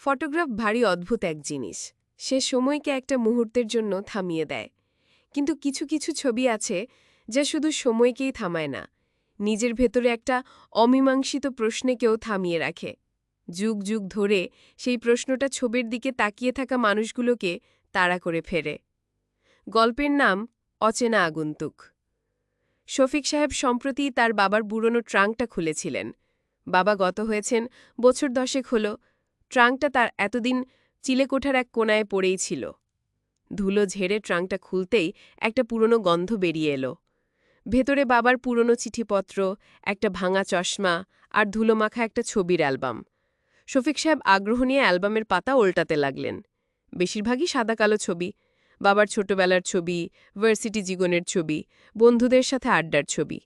Photograph ভারী অদ্ভুত এক জিনিস। সে সময়কে একটা মুহূর্তের জন্য থামিয়ে দেয়। কিন্তু কিছু কিছু ছবি আছে যা শুধু সময়কেই থামায় না, নিজের ভেতরে একটা অমীমাংসিত প্রশ্নেকেও থামিয়ে রাখে। যুগ যুগ ধরে সেই প্রশ্নটা ছবির দিকে তাকিয়ে থাকা মানুষগুলোকে তাড়া করে ফেরে। গল্পের নাম অচেনা আগন্তুক। শফিক সাহেব সম্প্রতি তার বাবার বুড়নো ট্রাঙ্কটা খুলেছিলেন। বাবা গত হয়েছেন বছর দশেক হল ট্রাঙ্কটা তার এতদিন চিলেকোঠার এক কোনায় পড়েই ছিল। ধুলো ঝেড়ে ট্রাঙ্কটা খুলতেই একটা পুরনো গন্ধ বেরিয়ে এলো। ভেতরে বাবার পুরনো চিঠিপত্র, একটা ভাঙা চশমা আর ধুলোমাখা একটা ছবির অ্যালবাম। শফিক সাহেব আগ্রহ নিয়ে অ্যালবামের পাতা উল্টাতে লাগলেন। বেশিরভাগই সাদা কালো ছবি, বাবার ছোটবেলার ছবি, ভার্সিটি জীবনের ছবি, বন্ধুদের সাথে আড্ডার ছবি।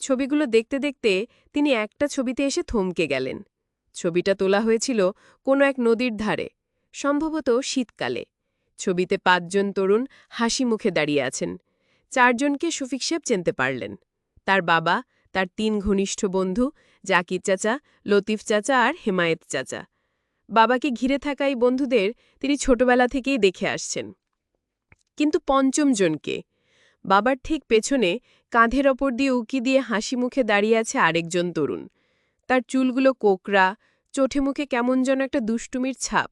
ছবিগুলো দেখতে দেখতে তিনি একটা ছবিতে এসে থমকে গেলেন। ছবিটা তোলা হয়েছিল কোনো এক নদীর ধারে, সম্ভবত শীতকালে। ছবিতে পাঁচজন তরুণ হাসি মুখে দাঁড়িয়ে আছেন। চারজনকে শফিক সাহেব চিনতে পারলেন। তার বাবা, তার তিন ঘনিষ্ঠ বন্ধু, জাকির চাচা, লতিফ চাচা আর হেমায়েত চাচা। বাবাকে ঘিরে থাকা এই বন্ধুদের তিনি ছোটবেলা থেকেই দেখে আসছেন। কিন্তু পঞ্চম জনকে, বাবার ঠিক পেছনে কাঁধের ওপর দিয়ে উকি দিয়ে হাসি মুখে দাঁড়িয়ে আছে আরেকজন তরুণ। তার চুলগুলো কোকড়া, চোঠে মুখে কেমন যেন একটা দুষ্টুমির ছাপ।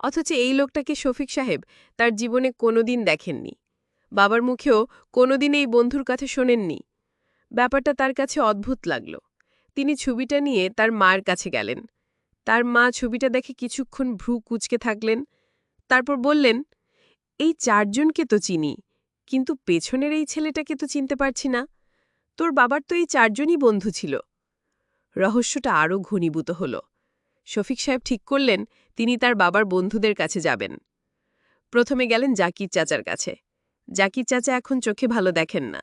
অথচ এই লোকটাকে শফিক সাহেব তার জীবনে কোনোদিন দেখেননি। বাবার মুখেও কোনোদিন এই বন্ধুর কাছে শোনেননি। ব্যাপারটা তার কাছে অদ্ভুত লাগল। তিনি ছবিটা নিয়ে তার মার কাছে গেলেন। তার মা ছবিটা দেখে কিছুক্ষণ ভ্রু কুচকে থাকলেন। তারপর বললেন, এই চারজনকে তো চিনি, কিন্তু পেছনের এই ছেলেটাকে তো চিনতে পারছি না। তোর বাবার তো এই চারজনই বন্ধু ছিল। রহস্যটা আরও ঘনীভূত হল। শফিক সাহেব ঠিক করলেন, তিনি তার বাবার বন্ধুদের কাছে যাবেন। প্রথমে গেলেন জাকির চাচার কাছে। জাকির চাচা এখন চোখে ভালো দেখেন না।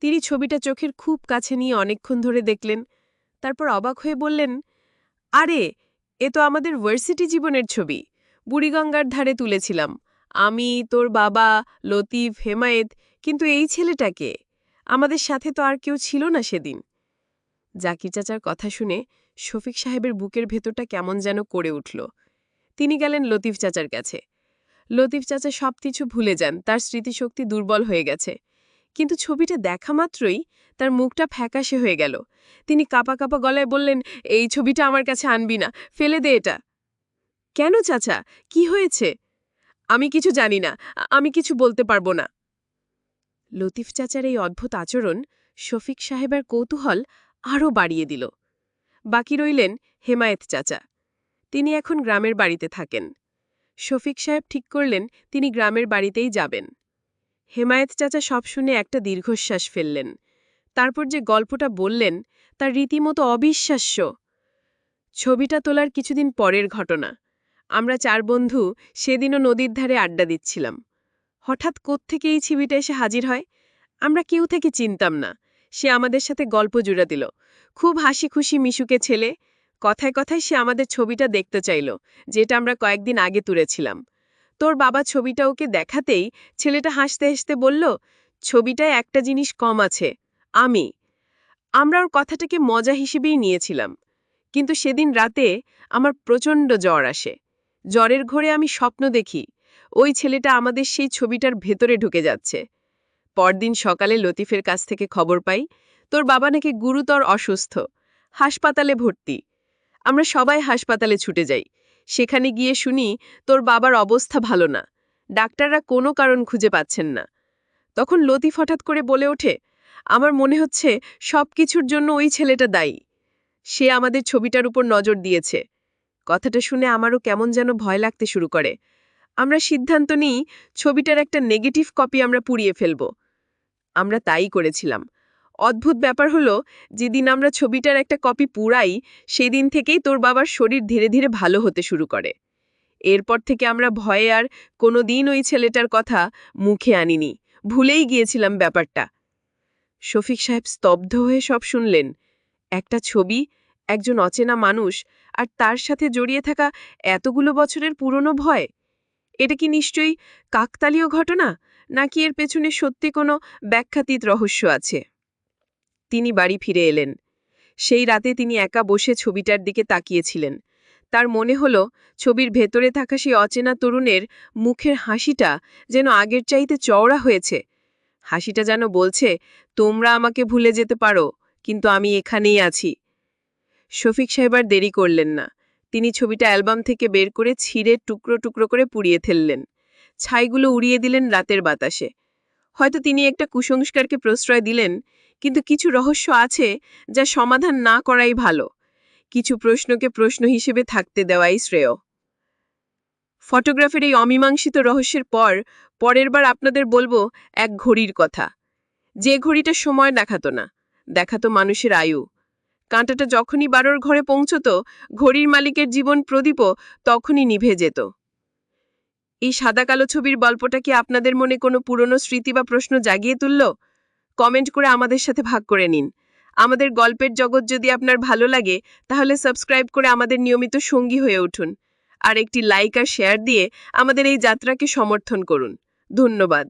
তিনি ছবিটা চোখের খুব কাছে নিয়ে অনেকক্ষণ ধরে দেখলেন, তারপর অবাক হয়ে বললেন, আরে, এ তো আমাদের ভার্সিটি জীবনের ছবি। বুড়িগঙ্গার ধারে তুলেছিলাম। আমি, তোর বাবা, লতিফ, হেমায়েত, কিন্তু এই ছেলেটাকে আমাদের সাথে তো আর কেউ ছিল না সেদিন। জাকির চাচার কথা শুনে শফিক সাহেবের বুকের ভেতরটা কেমন যেন করে উঠল। তিনি গেলেন লতিফ চাচার কাছে। লতিফ চাচা সব কিছু ভুলে যান, তার স্মৃতিশক্তি দুর্বল হয়ে গেছে। কিন্তু ছবিটা দেখা মাত্রই তার মুখটা ফ্যাকাশে হয়ে গেল। তিনি কাপা কাপা গলায় বললেন, এই ছবিটা আমার কাছে আনবি না, ফেলে দে এটা। কেন চাচা? কি হয়েছে? আমি কিছু জানি না আমি কিছু বলতে পারব না। লতিফ চাচার এই অদ্ভুত আচরণ শফিক সাহেবের কৌতূহল আরও বাড়িয়ে দিল। বাকি রইলেন হেমায়েত চাচা। তিনি এখন গ্রামের বাড়িতে থাকেন। শফিক সাহেব ঠিক করলেন তিনি গ্রামের বাড়িতেই যাবেন। হেমায়েত চাচা সব শুনে একটা দীর্ঘশ্বাস ফেললেন। তারপর যে গল্পটা বললেন তার রীতিমতো অবিশ্বাস্য। ছবিটা তোলার কিছুদিন পরের ঘটনা। আমরা চার বন্ধু সেদিনও নদীর ধারে আড্ডা দিচ্ছিলাম। হঠাৎ কোত্থেকে এই ছবিটা এসে হাজির হয়? আমরা কেউ থেকে চিনতাম না। সে আমাদের সাথে গল্প জুড়ে দিল। খুব হাসি খুশি মিশুকে ছেলে। কথায় কথায় সে আমাদের ছবিটা দেখতে চাইল, যেটা আমরা কয়েকদিন আগে তুলেছিলাম। তোর বাবা ছবিটা ওকে দেখাতেই ছেলেটা হাসতে হাসতে বলল, ছবিটায় একটা জিনিস কম আছে, আমি। আমরা ওর কথাটাকে মজা হিসেবেই নিয়েছিলাম। কিন্তু সেদিন রাতে আমার প্রচণ্ড জ্বর আসে। জ্বরের ঘোরে আমি স্বপ্ন দেখি, ওই ছেলেটা আমাদের সেই ছবিটার ভেতরে ঢুকে যাচ্ছে। পরদিন সকালে লতিফের কাছ থেকে খবর পাই, তোর বাবা নাকি গুরুতর অসুস্থ। হাসপাতালে ভর্তি। আমরা সবাই হাসপাতালে ছুটে যাই। সেখানে গিয়ে শুনি তোর বাবার অবস্থা ভালো না। ডাক্তাররা কোনো কারণ খুঁজে পাচ্ছেন না। তখন লতিফ হঠাৎ করে বলে ওঠে, আমার মনে হচ্ছে সব কিছুর জন্য ওই ছেলেটা দায়ী। সে আমাদের ছবিটার উপর নজর দিয়েছে। কথাটা শুনে আমারও কেমন যেন ভয় লাগতে শুরু করে। আমরা সিদ্ধান্ত নিই, ছবিটার একটা নেগেটিভ কপি আমরা পুড়িয়ে ফেলব। আমরা তাই করেছিলাম। অদ্ভুত ব্যাপার হলো, যেদিন আমরা ছবিটার একটা কপি পুরাই, সেদিন থেকেই তোর বাবার শরীর ধীরে ধীরে ভালো হতে শুরু করে। এরপর থেকে আমরা ভয়ে আর কোনো দিন ওই ছেলেটার কথা মুখে আনিনি। ভুলেই গিয়েছিলাম ব্যাপারটা। শফিক সাহেব স্তব্ধ হয়ে সব শুনলেন। একটা ছবি, একজন অচেনা মানুষ, আর তার সাথে জড়িয়ে থাকা এতগুলো বছরের পুরনো ভয়। এটা কি নিশ্চয়ই কাকতালীয় ঘটনা, নাকি এর পেছনে সত্যি কোনো ব্যাখ্যাতীত রহস্য আছে? তিনি বাড়ি ফিরে এলেন। সেই রাতে তিনি একা বসে ছবিটার দিকে তাকিয়েছিলেন। তার মনে হলো, ছবির ভেতরে থাকা সেই অচেনা তরুণের মুখের হাসিটা যেন আগের চাইতে চওড়া হয়েছে। হাসিটা যেন বলছে, তোমরা আমাকে ভুলে যেতে পারো, কিন্তু আমি এখানেই আছি। শফিক সাহেব আর দেরি করলেন না। তিনি ছবিটা অ্যালবাম থেকে বের করে ছিঁড়ে টুকরো টুকরো করে পুড়িয়ে ফেললেন। ছাইগুলো উড়িয়ে দিলেন রাতের বাতাসে। হয়তো তিনি একটা কুসংস্কারকে প্রশ্রয় দিলেন, কিন্তু কিছু রহস্য আছে যা সমাধান না করাই ভালো। কিছু প্রশ্নকে প্রশ্ন হিসেবে থাকতে দেওয়াই শ্রেয়। ফটোগ্রাফের এই অমীমাংসিত রহস্যের পর, পরের বার আপনাদের বলব এক ঘড়ির কথা। যে ঘড়িটা সময় দেখাতো না, দেখাতো মানুষের আয়ু। কাঁটাটা যখনই বারোর ঘরে পৌঁছত, ঘড়ির মালিকের জীবন প্রদীপও তখনই নিভে যেত। এই সাদা কালো ছবির গল্পটা কি আপনাদের মনে কোনো পুরনো স্মৃতি বা প্রশ্ন জাগিয়ে তুলল? কমেন্ট করে আমাদের সাথে ভাগ করে নিন। আমাদের গল্পের জগৎ যদি আপনার ভালো লাগে, তাহলে সাবস্ক্রাইব করে আমাদের নিয়মিত সঙ্গী হয়ে উঠুন। আর একটি লাইক আর শেয়ার দিয়ে আমাদের এই যাত্রাকে সমর্থন করুন। ধন্যবাদ।